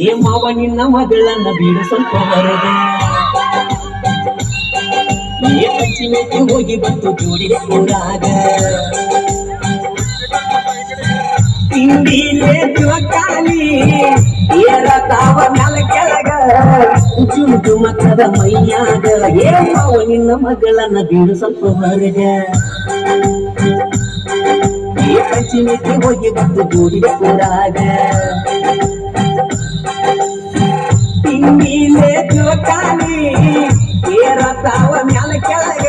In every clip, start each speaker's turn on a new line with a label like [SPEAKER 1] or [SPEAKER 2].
[SPEAKER 1] ಏ ಮಾವ ನಿನ್ನ ಮಗಳನ್ನ ಬೀಡು ಸ್ವಲ್ಪ ಹೊರಗೆ ಏ ಪಂಚಿಮೆಗೆ ಹೋಗಿ ಬಂತು ಜೋಡಿಗೆ ಊರಾಗ ತಿಂಡಿಲೇ ಜೋಕಾಲಿ ಏರ ತಾವ ಮ್ಯಾಲ ಕೆಳಗ? ಜುಮ್ ಮಕ್ಕದ ಮೈಯಾಗ. ಏ ಮಾವ ನಿನ್ನ ಮಗಳನ್ನ ಬೀಡು ಸ್ವಲ್ಪ ಹೊರಗೆ ಏ ಪಂಚಿಮೆಗೆ ಹೋಗಿ ಬಂತು ಜೋಡಿಗೆ ಊರಾಗ ಜೋಕಾಲಿ ಏರತಾವ ಮ್ಯಾಲ ಕೆಳಗ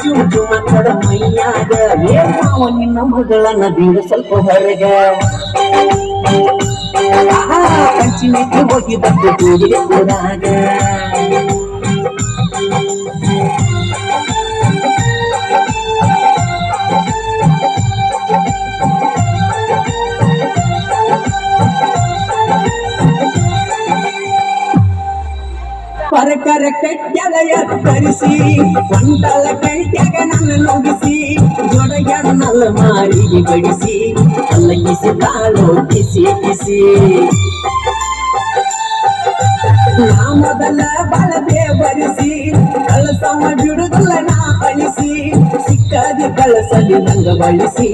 [SPEAKER 1] ಜುಮ್ ಜುಮಕದ ಮೈಯಾಗ. ಏ ಮಾವ, ನಿನ್ನ ಮಗಳನ್ನ ಬೀಡ ಸ್ವಲ್ಪ ಹೊರಗ. ಆಹಾ ಪಂಚಮಿಗೆ ಹೋಗಿ ಬಂದು ಕೂಡಿಗೆ ಊರಾಗ ಪರಕರ ಕಟ್ಟ್ಯಾಗ ಎತ್ತರಿಸಿ ಒಂಟಲ ಕಟ್ಟ್ಯಾಗ ನನ್ನ ನುಗ್ಗಿಸಿ ಜೊಡಗಣ್ಣಲ್ಲ ಮಾರಿಗೆ ಬಡಿಸಿ ಅಲ್ಲಗಿಸಿ ತಾಳು ಕಿಸಿ ಕಿಸಿ ನಾ ಮೊದಲ ಬಳಬೆ ಬರಿಸಿ ಕಳಸವ ಬಿಡುದಿಲ್ಲ ನಾ ಅಳಿಸಿ ಸಿಕ್ಕದಿ ಕಳಸಲಿ ನಂಗ ಬಳಸಿ.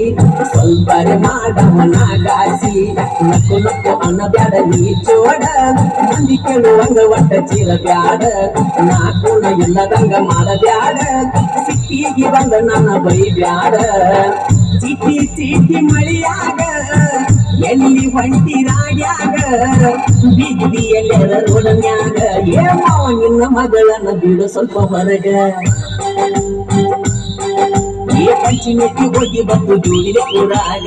[SPEAKER 1] ಸ್ವಲ್ಪರೆ ಮಾಡವನ ಗಾಸಿ ನಕ್ಕು ನಕ್ಕು ಅನ್ನ ಬ್ಯಾಡ ನೀ ಜೋಡ ಮಂದಿ ಒಟ್ಟ ಚೀಲ ಬ್ಯಾಡ. ನಾ ಕೂಡ ಎಲ್ಲದಂಗ ಮಾಡಬ್ಯಾಡ. ಸಿಕ್ಕಿಗೆ ಬಂದ ನನ್ನ ಬೈ ಬ್ಯಾಡ. ಚೀಟಿ ಚೀಟಿ ಮಳಿಯಾಗ. ಎಲ್ಲಿ ಹೊಂಟಿ ರಾಡ್ಯಾಗ ಬಿದ್ದಿ ರೋಡನ್ಯಾಗ ಏ ನಿನ್ನ ಮಗಳನ್ನ ಬಿಡು ಸ್ವಲ್ಪ ಹೊರಗ. ಏ ಪಂಚಮಿಗೆ ಹೋಗಿ ಬಂದು ಜೋಡಿದೆ ಊರಾಗ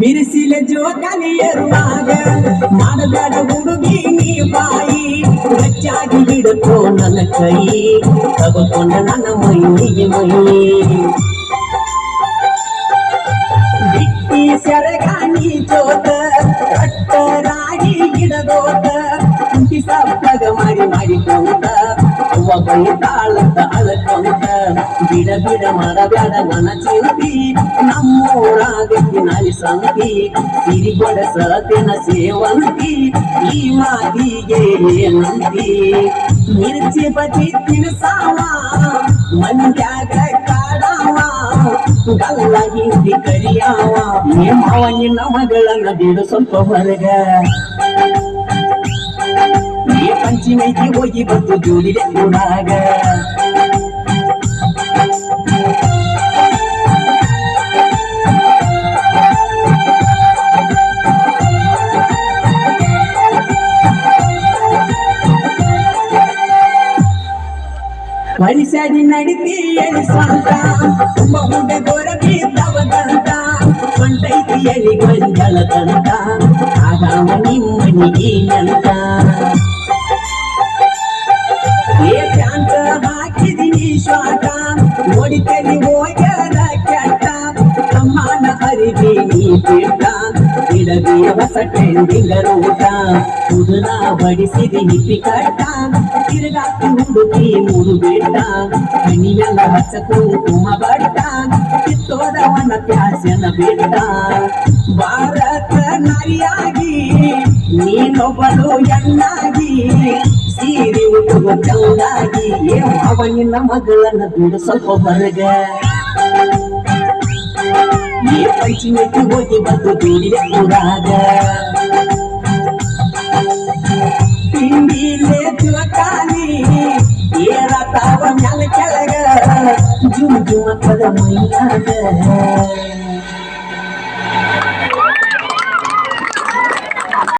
[SPEAKER 1] ಬಿರಿಸಿಲೆ ಜೋಕಾಲಿ ಏರುವಾಗ ಮಾಡಬೇಡ ಹುಡುಗಿ ನೀ ಬಾಯಿ ಹೆಚ್ಚಾಗಿ ಹಿಡ್ಕೋ ನನ್ನ ಕೈ ತಗೊಂಡ ನನ್ನ ಮೈನಿಗೆ ಮೈ ಸೆರಗಾಣಿ ಜೋತ ಕಟ್ಟರಾಗಿ ಗಿಡದೋತ ಕುಂಟಿ ಸಪ್ಪಗ ಮಾಡಿ ಮಾಡಿ ಕೂತ ಅವ್ವ ಬೈತಾಳಂತ ಅಳಕೊಂತ ಬಿಡ ಬಿಡ ಮಾಡಬೇಡ ನನ್ನ ಚಿಂತಿ ನಮ್ಮೂರಾಗಕ್ಕೆ ನಾಲಿ ಸಂತಿ ಸಿರಿಗೊಡ ಸತಿನ ಸೇವಂತಿ ಈ ಮಾದಿಗೆ ಏನಂತಿ ಮಿರ್ಚಿ ಬದಿ ತಿನ್ಸಾವ ಮಂದ್ಯಾಗ ಕಾಡಾವ ಗಲ್ಲ ಹಿಂದಿ ಕರಿಯಾವ ಮಾವ ನಿನ್ನ ಮಗಳನ್ನ ಬಿಡು ಸ್ವಲ್ಪ ಹೊರಗ ನೀ ಪಂಚಿಮೈತಿ ಹೋಗಿ ಬಂತು ಜೋಡಿದೆ ಊರಾಗ ಪರಿಸರಿ ನಡಿತಿ ಎಲ್ಲಿ ಸ್ವಂತ ತುಂಬ ಮುಂದೆ ಗೋರ ಬೀದ್ದವದಂತ ಸ್ವಂತೈತಿ ಎಲ್ಲಿ ಗೊಂಜಲದಂತ ಆಗಾಮ ನಿಮ್ಮನಿಗೇನಂತ ಏ ಹೊಸ ಟ್ರೆಂಡಿಂಗ ರೂಟ ಕುದುರ ಬಡಿಸಿದಿ ಹಿಪ್ಪಿ ಕಟ್ಟ. ತಿರುಗಾಕಿ ಹುಡುಕಿ ಮೂರು ಬಿಟ್ಟ. ಕಣಿಯಲ್ಲ ಹಚ್ಚ ಕುಂಕುಮ ಬಟ್ಟ. ಕಿತ್ತೋದವನ ಪ್ಯಾಸನ ಬಿಟ್ಟ. ಭಾರತ ನರಿಯಾಗಿ ನೀನೊಬ್ಬಳು ಎಣ್ಣಾಗಿ ಸೀರೆ ಉಟ್ಟು ಚಂದಾಗಿ ಅವನಿನ ಮಗಳನ್ನ ಬಿಡು ಸ್ವಲ್ಪ ಹೊರಗ. ಏ ಪಂಚಮಿಗೆ ಹೋಗಿ ಬಂದು ಜೋಡಿದೆ ಊರಾಗ ತಿಂಡಿಲೆ ಜುವಕಾಲಿ ಏರ ತಾವ ಮ್ಯಾಲ ಕೆಳಗ ಜುಮ್ ಜುಮಕದ ಮೈಯಾಗ